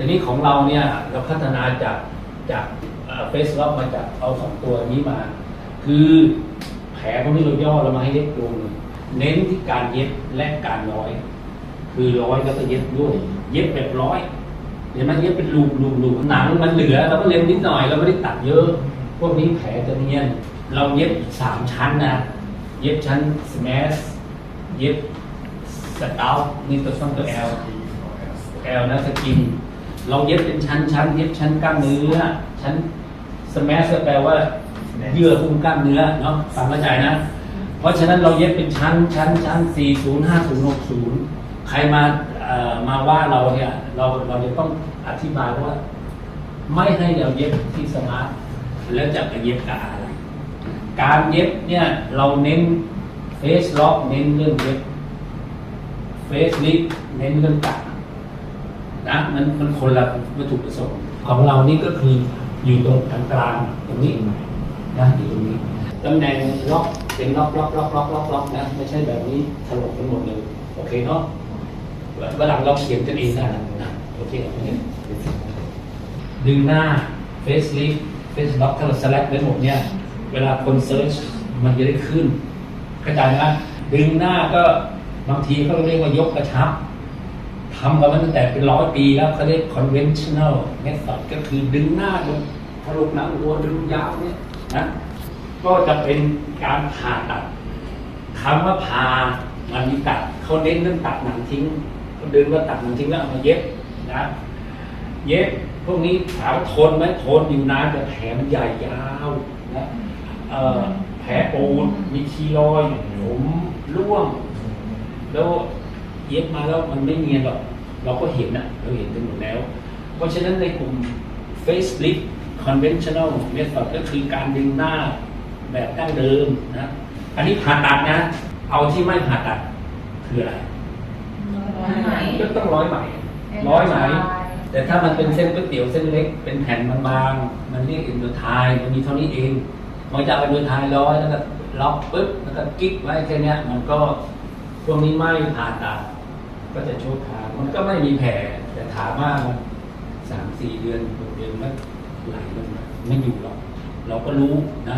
ทีนี้ของเราเนี่ยเราพัฒนาจากจากเฟสล็อกมาจากเอาสองตัวนี้มา คือแผลพวกนี้เราย่อเรามาให้เล็กลงเน้นที่การเย็บและการร้อย คือร้อยแล้วก็เย็บด้วย เย็บแบบร้อยเห็นไหมเย็บเป็นลูกลูกลูกหนังมันเหลือเราก็เล็มนิดหน่อยเราไม่ได้ตัดเยอะ พวกนี้แผลจะเนียนเราเย็บสามชั้นนะเย็บชั้นสแมสเย็บสตานี่ตัวส้นตัวแอลแอลนะสกิน เราเย็บเป็นชั้นชั้นเย็บชั้นกล้ามเนื้อ ชั้นสแมสแปลว่าเยื่อหุ้มกล้ามเนื้อเนาะฟังเข้าใจนะ เพราะฉะนั้นเราเย็บเป็นชั้นชั้นชั้นสี่ศูนย์ห้าศูนย์หกศูนย์ใครมามาว่าเราเนี่ยเราเราจะต้องอธิบายว่า ไม่ให้เราเย็บที่สมาร์ทแล้วจะไปเย็บกับอะไรการเย็บเนี่ยเราเน้นเฟสล็อกเน้นเรื่องเย็บเฟสลิฟเน้นเรื่องกัด นะมันมันคนละวัตถุประสงค์ของเรานี่ก็คืออยู่ตรงกลางกลางตรงนี้นะอยู่ตรงนี้ตำแหน่งล็อกเป็นล็อกล็อกล็อกล็อกล็อกล็อกนะไม่ใช่แบบนี้ถลกกันหมดเลยโอเคเนาะวันหลังเราเขียนกันเองได้นะโอเคโอเคดึงหน้าเฟซลิฟเฟซล็อกถ้าเราสแลกไว้หมดเนี่ย เวลาคนเซิร์ชมันจะได้ขึ้นเข้าใจไหมดึงหน้าก็บางทีเขาเรียกว่ายกกระชับ ทำกันมาตั้งแต่เป็นร้อยปีแล้วเขาเรียก conventional method ก็คือดึงหน้าลงทะลุหนังวัวดึงยาวเนี่ยนะก็จะเป็นการผ่าตัดคำว่าผ่ามันมีตัดเขาเน้นเรื่องตัดหนังทิ้งเขาดึงว่าตัดหนังทิ้งแล้วเอามาเย็บนะเย็บพวกนี้ถามว่าทนไหมทนอยู่นานแต่แผลมันใหญ่ยาวนะแผลปูดมีคีรอยผมร่วง แล้ว เย็บมาแล้วมันไม่เนียนหรอกเราก็เห็นนะเราเห็นกันหมดแล้ว เพราะฉะนั้นในกลุ่ม facelift conventional method ก็คือการดึงหน้าแบบดั้งเดิมนะอันนี้ผ่าตัดนะ เอาที่ไม่ผ่าตัดคืออะไรร้อยไหมก็ต้องร้อยไหมร้อยไหม แต่ถ้ามันเป็นเส้นก๋วยเตี๋ยวเส้นเล็กเป็นแผ่นบางๆ มันเรียกเอ็นโดไทยมันมีเท่านี้เองมันจะเอาเอ็นโดไทยร้อยแล้วก็ล็อกปึ๊บแล้วก็กิ๊กไว้แค่เนี้ยมันก็พวกนี้ไม่ผ่าตัด ก็จะชั่วคราวมันก็ไม่มีแผลแต่ถามว่ามันสามสี่เดือนหกเดือนมันไหลลงมาไม่อยู่หรอกเราก็รู้นะ